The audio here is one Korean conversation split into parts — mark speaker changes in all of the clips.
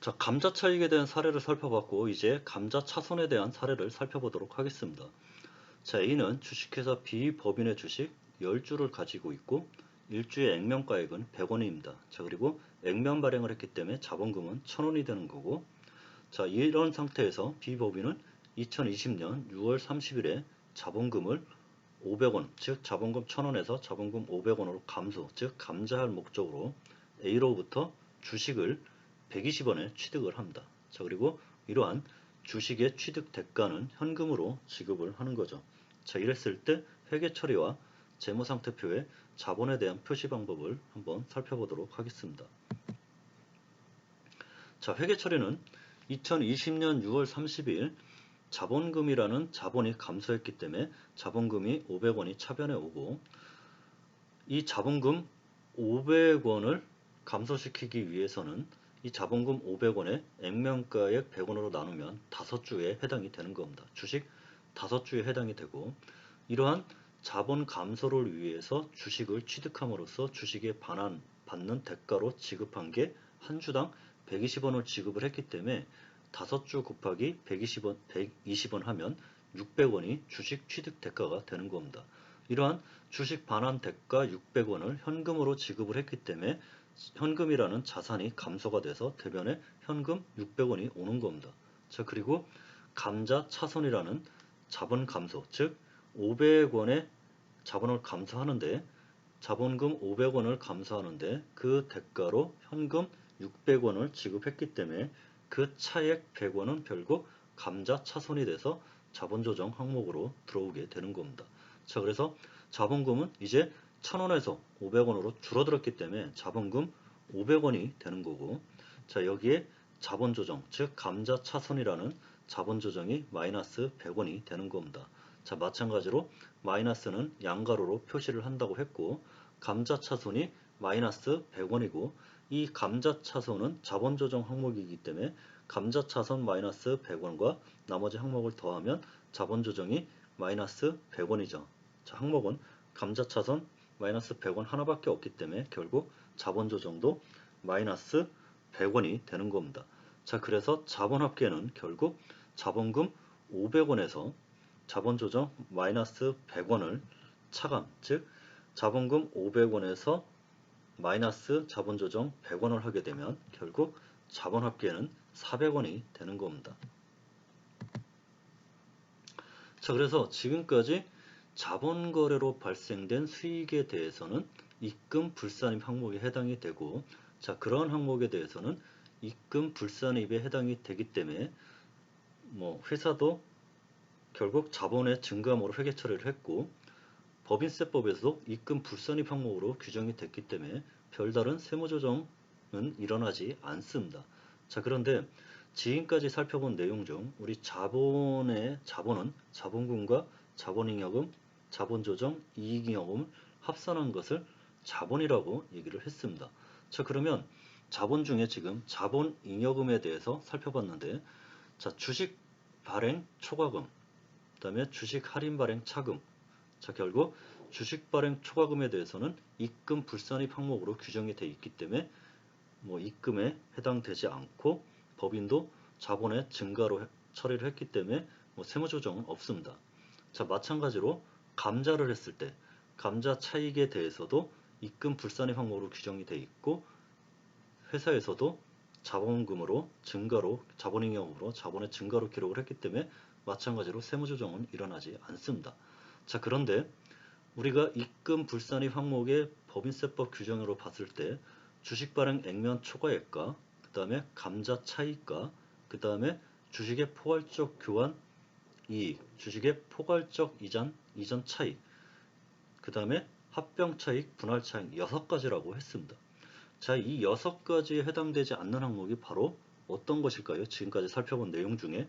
Speaker 1: 자, 감자 차익에 대한 사례를 살펴봤고 이제 감자 차손에 대한 사례를 살펴보도록 하겠습니다. 자, A는 주식회사 B 법인의 주식 10주를 가지고 있고 1주의 액면가액은 100원입니다. 자, 그리고 액면 발행을 했기 때문에 자본금은 1000원이 되는 거고 자, 이런 상태에서 B 법인은 2020년 6월 30일에 자본금을 500원, 즉 자본금 1000원에서 자본금 500원으로 감소, 즉 감자할 목적으로 A로부터 주식을 120원에 취득을 합니다. 자, 그리고 이러한 주식의 취득 대가는 현금으로 지급을 하는 거죠. 자, 이랬을 때 회계 처리와 재무상태표의 자본에 대한 표시 방법을 한번 살펴보도록 하겠습니다. 자, 회계 처리는 2020년 6월 30일 자본금이라는 자본이 감소했기 때문에 자본금이 500원이 차변에 오고 이 자본금 500원을 감소시키기 위해서는 이 자본금 500원에 액면가액 100원으로 나누면 5주에 해당이 되는 겁니다. 주식 5주에 해당이 되고 이러한 자본 감소를 위해서 주식을 취득함으로써 주식에 반환 받는 대가로 지급한 게 한 주당 120원을 지급을 했기 때문에 5주 곱하기 120원, 120원 하면 600원이 주식 취득 대가가 되는 겁니다. 이러한 주식 반환 대가 600원을 현금으로 지급을 했기 때문에 현금이라는 자산이 감소가 돼서 대변에 현금 600원이 오는 겁니다. 자 그리고 감자 차손이라는 자본 감소 즉 500원의 자본을 감소하는데 자본금 500원을 감소하는데 그 대가로 현금 600원을 지급했기 때문에 그 차액 100원은 결국 감자 차손이 돼서 자본조정 항목으로 들어오게 되는 겁니다. 자 그래서 자본금은 이제 1000원에서 500원으로 줄어들었기 때문에 자본금 500원이 되는 거고 자 여기에 자본조정 즉 감자 차손이라는 자본조정이 마이너스 100원이 되는 겁니다. 자 마찬가지로 마이너스는 양가로로 표시를 한다고 했고 감자 차손이 마이너스 100원이고 이 감자 차손은 자본조정 항목이기 때문에 감자 차손 마이너스 100원과 나머지 항목을 더하면 자본조정이 마이너스 100원이죠. 자 항목은 감자 차손 마이너스 100원 하나밖에 없기 때문에 결국 자본조정도 마이너스 100원이 되는 겁니다. 자 그래서 자본합계는 결국 자본금 500원에서 자본조정 마이너스 100원을 차감 즉 자본금 500원에서 마이너스 자본조정 100원을 하게 되면 결국 자본합계는 400원이 되는 겁니다. 자 그래서 지금까지 자본 거래로 발생된 수익에 대해서는 입금 불산입 항목에 해당이 되고 자 그러한 항목에 대해서는 입금 불산입에 해당이 되기 때문에 뭐 회사도 결국 자본의 증감으로 회계 처리를 했고 법인세법에서도 입금 불산입 항목으로 규정이 됐기 때문에 별다른 세무조정은 일어나지 않습니다. 자 그런데 지금까지 살펴본 내용 중 우리 자본의 자본은 자본금과 자본잉여금, 자본조정, 이익잉여금을 합산한 것을 자본이라고 얘기를 했습니다. 자 그러면 자본 중에 지금 자본잉여금에 대해서 살펴봤는데 자 주식 발행 초과금 그 다음에 주식 할인 발행 차금 자 결국 주식 발행 초과금에 대해서는 입금 불산입 항목으로 규정이 되어 있기 때문에 뭐 입금에 해당되지 않고 법인도 자본의 증가로 처리를 했기 때문에 뭐 세무조정은 없습니다. 자 마찬가지로 감자를 했을 때 감자 차익에 대해서도 입금 불산입 항목으로 규정이 되어 있고 회사에서도 자본금으로 증가로 자본잉여금으로 자본의 증가로 기록을 했기 때문에 마찬가지로 세무조정은 일어나지 않습니다. 자 그런데 우리가 입금 불산입 항목의 법인세법 규정으로 봤을 때 주식 발행 액면 초과액과 그 다음에 감자 차익과 그 다음에 주식의 포괄적 교환 이익, 주식의 포괄적 이전, 이전 차익, 그 다음에 합병 차익, 분할 차익 여섯 가지라고 했습니다. 자, 이 여섯 가지에 해당되지 않는 항목이 바로 어떤 것일까요? 지금까지 살펴본 내용 중에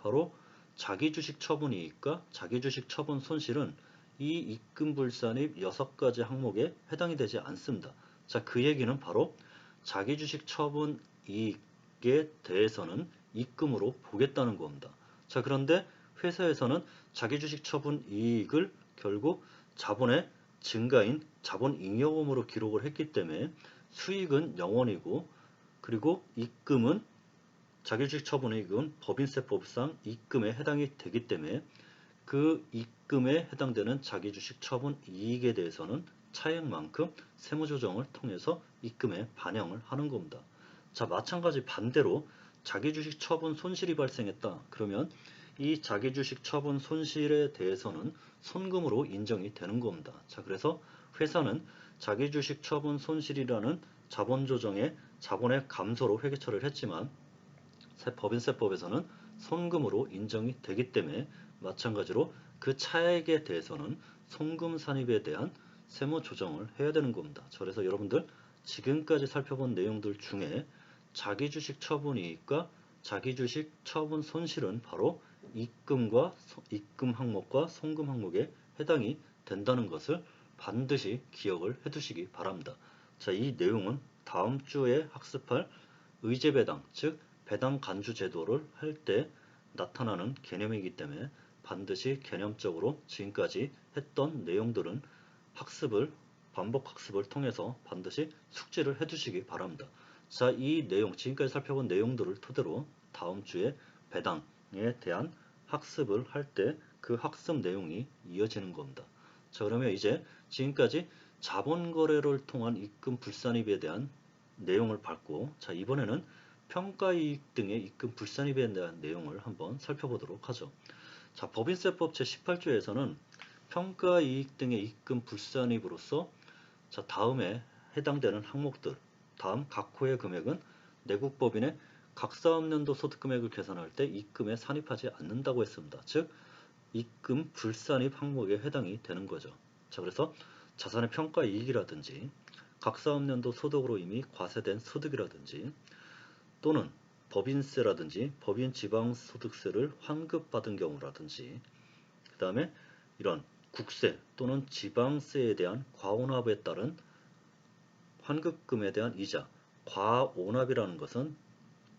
Speaker 1: 바로 자기 주식 처분 이익과 자기 주식 처분 손실은 이 입금 불산입 여섯 가지 항목에 해당이 되지 않습니다. 자, 그 얘기는 바로 자기 주식 처분 이익에 대해서는 입금으로 보겠다는 겁니다. 자, 그런데 회사에서는 자기 주식 처분 이익을 결국 자본의 증가인 자본 잉여금으로 기록을 했기 때문에 수익은 0원이고 그리고 입금은 자기주식 처분의 이익은 법인세법상 입금에 해당이 되기 때문에 그 입금에 해당되는 자기주식 처분 이익에 대해서는 차액만큼 세무조정을 통해서 입금에 반영을 하는 겁니다. 자 마찬가지 반대로 자기주식 처분 손실이 발생했다. 그러면 이 자기주식 처분 손실에 대해서는 손금으로 인정이 되는 겁니다. 자 그래서 회사는 자기주식 처분 손실이라는 자본조정의 자본의 감소로 회계처리를 했지만 세- 법인세법에서는 손금으로 인정이 되기 때문에 마찬가지로 그 차액에 대해서는 손금 산입에 대한 세무 조정을 해야 되는 겁니다. 자, 그래서 여러분들 지금까지 살펴본 내용들 중에 자기 주식 처분 이익과 자기 주식 처분 손실은 바로 입금과 소- 입금 항목과 송금 항목에 해당이 된다는 것을 반드시 기억을 해두시기 바랍니다. 자, 이 내용은 다음 주에 학습할 의제 배당, 즉 배당 간주 제도를 할 때 나타나는 개념이기 때문에 반드시 개념적으로 지금까지 했던 내용들은 학습을 반복 학습을 통해서 반드시 숙지를 해두시기 바랍니다. 자, 이 내용 지금까지 살펴본 내용들을 토대로 다음 주에 배당에 대한 학습을 할 때 그 학습 내용이 이어지는 겁니다. 자, 그러면 이제 지금까지 자본 거래를 통한 입금 불산입에 대한 내용을 봤고, 자, 이번에는 평가이익 등의 입금 불산입에 대한 내용을 한번 살펴보도록 하죠. 자, 법인세법 제18조에서는 평가이익 등의 입금 불산입으로서 자, 다음에 해당되는 항목들, 다음 각 호의 금액은 내국 법인의 각 사업년도 소득금액을 계산할 때 입금에 산입하지 않는다고 했습니다. 즉, 입금 불산입 항목에 해당이 되는 거죠. 자, 그래서 자산의 평가 이익이라든지 각 사업년도 소득으로 이미 과세된 소득이라든지 또는 법인세라든지 법인 지방소득세를 환급받은 경우라든지 그 다음에 이런 국세 또는 지방세에 대한 과온합에 따른 환급금에 대한 이자 과온합이라는 것은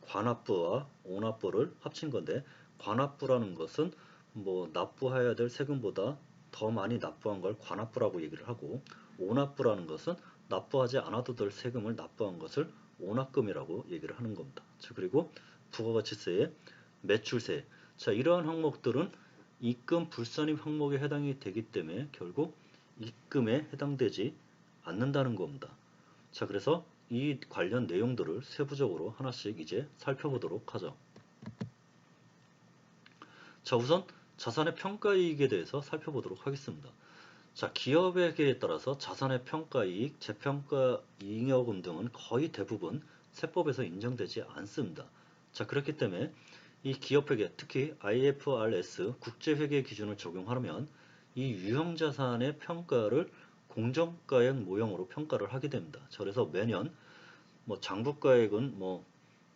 Speaker 1: 관합부와 온합부를 합친 건데 관합부라는 것은 뭐 납부해야 될 세금보다 더 많이 납부한 걸 관합부라고 얘기를 하고 온합부라는 것은 납부하지 않아도 될 세금을 납부한 것을 온합금이라고 얘기를 하는 겁니다. 자, 그리고 부가가치세의 매출세. 자, 이러한 항목들은 입금 불산입 항목에 해당이 되기 때문에 결국 입금에 해당되지 않는다는 겁니다. 자, 그래서 이 관련 내용들을 세부적으로 하나씩 이제 살펴보도록 하죠. 자, 우선 자산의 평가이익에 대해서 살펴보도록 하겠습니다. 자, 기업에게 따라서 자산의 평가이익, 재평가 잉여금 등은 거의 대부분 세법에서 인정되지 않습니다. 자, 그렇기 때문에 이 기업회계, 특히 IFRS 국제회계 기준을 적용하면 이 유형자산의 평가를 공정가액 모형으로 평가를 하게 됩니다. 자, 그래서 매년 뭐 장부가액은 뭐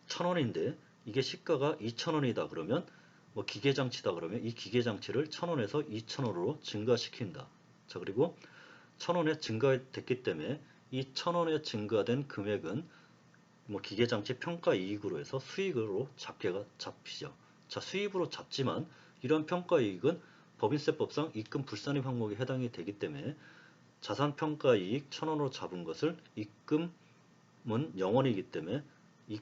Speaker 1: 천원인데 이게 시가가 2천원이다 그러면 뭐 기계장치다 그러면 이 기계장치를 천원에서 2천원으로 증가시킨다. 자 그리고 천원에 증가됐기 때문에 이 천원에 증가된 금액은 뭐 기계장치 평가 이익으로 해서 수익으로 잡게가 잡히죠. 자 수입으로 잡지만 이런 평가 이익은 법인세법상 입금 불산입 항목에 해당이 되기 때문에 자산평가이익 천원으로 잡은 것을 입금은 0원이기 때문에 이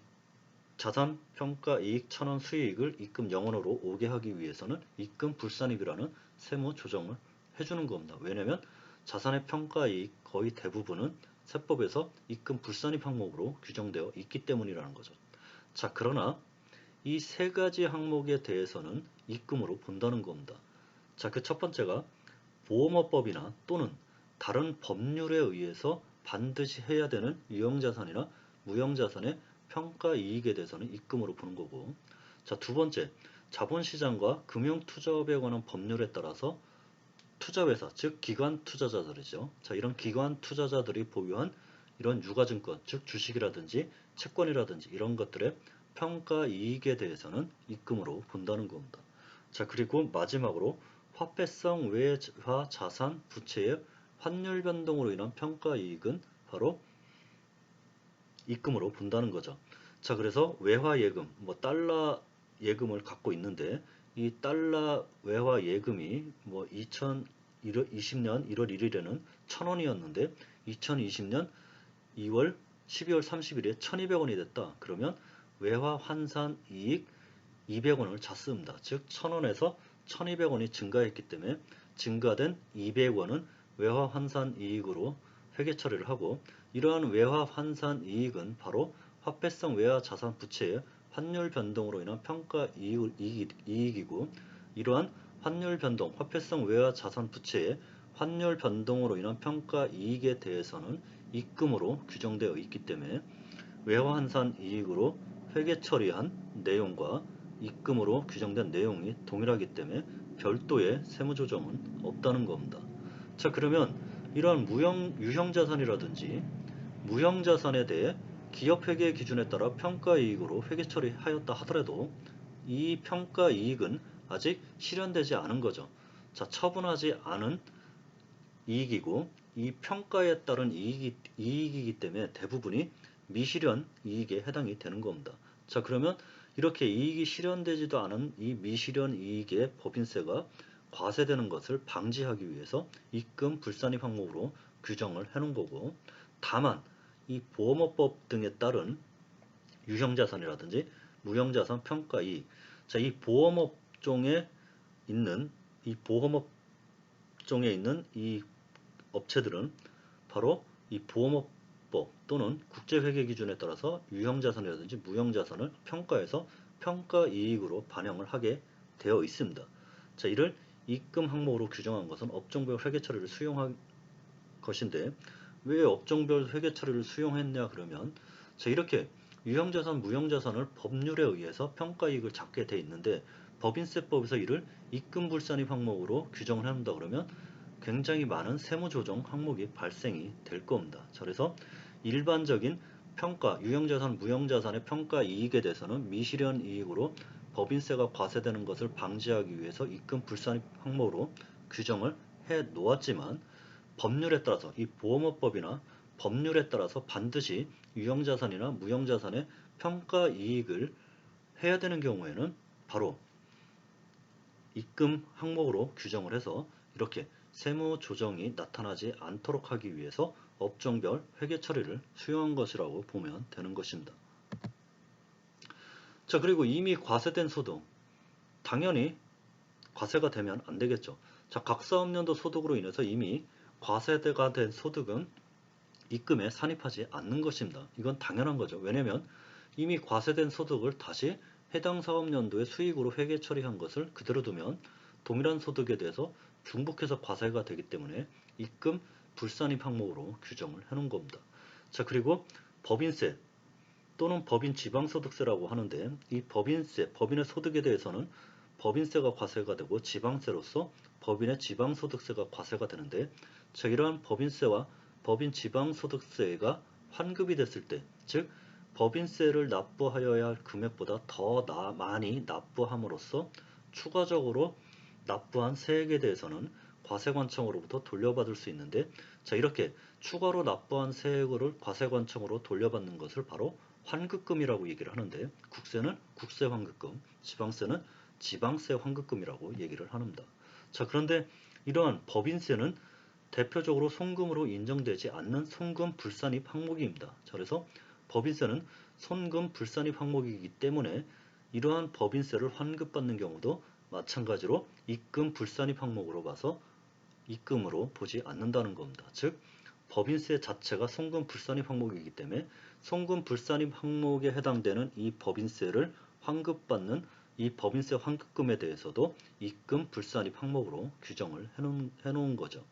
Speaker 1: 자산평가이익 천원 수익을 입금 0원으로 오게 하기 위해서는 입금 불산입이라는 세무 조정을 해주는 겁니다. 왜냐하면 자산의 평가이익 거의 대부분은 세법에서 입금 불산입 항목으로 규정되어 있기 때문이라는 거죠. 자 그러나 이 세 가지 항목에 대해서는 입금으로 본다는 겁니다. 자 그 첫 번째가 보험업법이나 또는 다른 법률에 의해서 반드시 해야 되는 유형자산이나 무형자산의 평가이익에 대해서는 입금으로 보는 거고. 자 두 번째. 자본시장과 금융투자업에 관한 법률에 따라서 투자회사 즉 기관 투자자들이죠. 자 이런 기관 투자자들이 보유한 이런 유가증권 즉 주식이라든지 채권이라든지 이런 것들의 평가이익에 대해서는 입금으로 본다는 겁니다. 자 그리고 마지막으로 화폐성 외화 자산 부채의 환율 변동으로 인한 평가 이익은 바로 입금으로 본다는 거죠. 자, 그래서 외화 예금, 뭐 달러 예금을 갖고 있는데 이 달러 외화 예금이 뭐 2020년 1월 1일에는 1000원이었는데 2020년 2월 12월 30일에 1200원이 됐다. 그러면 외화 환산 이익 200원을 잤습니다. 즉 1000원에서 1200원이 증가했기 때문에 증가된 200원은 외화 환산 이익으로 회계 처리를 하고 이러한 외화 환산 이익은 바로 화폐성 외화 자산 부채의 환율 변동으로 인한 평가 이익, 이익, 이익이고 이러한 환율 변동, 화폐성 외화 자산 부채의 환율 변동으로 인한 평가 이익에 대해서는 입금으로 규정되어 있기 때문에 외화 환산 이익으로 회계 처리한 내용과 입금으로 규정된 내용이 동일하기 때문에 별도의 세무 조정은 없다는 겁니다. 자 그러면 이러한 무형 유형 자산이라든지 무형 자산에 대해 기업 회계 기준에 따라 평가 이익으로 회계 처리하였다 하더라도 이 평가 이익은 아직 실현되지 않은 거죠. 자 처분하지 않은 이익이고 이 평가에 따른 이익이, 이익이기 때문에 대부분이 미실현 이익에 해당이 되는 겁니다. 자 그러면 이렇게 이익이 실현되지도 않은 이 미실현 이익의 법인세가 과세되는 것을 방지하기 위해서 입금 불산입 항목으로 규정을 해놓은 거고 다만 이 보험업법 등에 따른 유형자산이라든지 무형자산 평가이익 자이 보험업종에 있는 이 보험업종에 있는 이 업체들은 바로 이 보험업법 또는 국제회계 기준에 따라서 유형자산이라든지 무형자산을 평가해서 평가이익으로 반영을 하게 되어 있습니다. 자, 이를 입금 항목으로 규정한 것은 업종별 회계 처리를 수용할 것인데 왜 업종별 회계 처리를 수용했냐 그러면 자 이렇게 유형자산, 무형자산을 법률에 의해서 평가이익을 잡게 돼 있는데 법인세법에서 이를 입금불산입 항목으로 규정을 한다 그러면 굉장히 많은 세무조정 항목이 발생이 될 겁니다. 자, 그래서 일반적인 평가, 유형자산, 무형자산의 평가 이익에 대해서는 미실현 이익으로 법인세가 과세되는 것을 방지하기 위해서 입금 불산입 항목으로 규정을 해 놓았지만 법률에 따라서 이 보험업법이나 법률에 따라서 반드시 유형자산이나 무형자산의 평가 이익을 해야 되는 경우에는 바로 입금 항목으로 규정을 해서 이렇게 세무 조정이 나타나지 않도록 하기 위해서 업종별 회계 처리를 수용한 것이라고 보면 되는 것입니다. 자 그리고 이미 과세된 소득 당연히 과세가 되면 안 되겠죠. 자 각 사업년도 소득으로 인해서 이미 과세가 된 소득은 입금에 산입하지 않는 것입니다. 이건 당연한 거죠. 왜냐하면 이미 과세된 소득을 다시 해당 사업연도의 수익으로 회계 처리한 것을 그대로 두면 동일한 소득에 대해서 중복해서 과세가 되기 때문에 입금 불산입 항목으로 규정을 해놓은 겁니다. 자 그리고 법인세 또는 법인 지방소득세라고 하는데 이 법인세, 법인의 소득에 대해서는 법인세가 과세가 되고 지방세로서 법인의 지방소득세가 과세가 되는데 자 이러한 법인세와 법인 지방소득세가 환급이 됐을 때 즉 법인세를 납부하여야 할 금액보다 더 나, 많이 납부함으로써 추가적으로 납부한 세액에 대해서는 과세관청으로부터 돌려받을 수 있는데 자 이렇게 추가로 납부한 세액을 과세관청으로 돌려받는 것을 바로 환급금이라고 얘기를 하는데 국세는 국세 환급금, 지방세는 지방세 환급금이라고 얘기를 합니다. 자 그런데 이러한 법인세는 대표적으로 송금으로 인정되지 않는 송금 불산입 항목입니다. 자, 그래서 법인세는 손금 불산입 항목이기 때문에 이러한 법인세를 환급받는 경우도 마찬가지로 입금 불산입 항목으로 봐서 입금으로 보지 않는다는 겁니다. 즉 법인세 자체가 송금 불산입 항목이기 때문에 송금 불산입 항목에 해당되는 이 법인세를 환급받는 이 법인세 환급금에 대해서도 입금 불산입 항목으로 규정을 해놓은, 해놓은 거죠.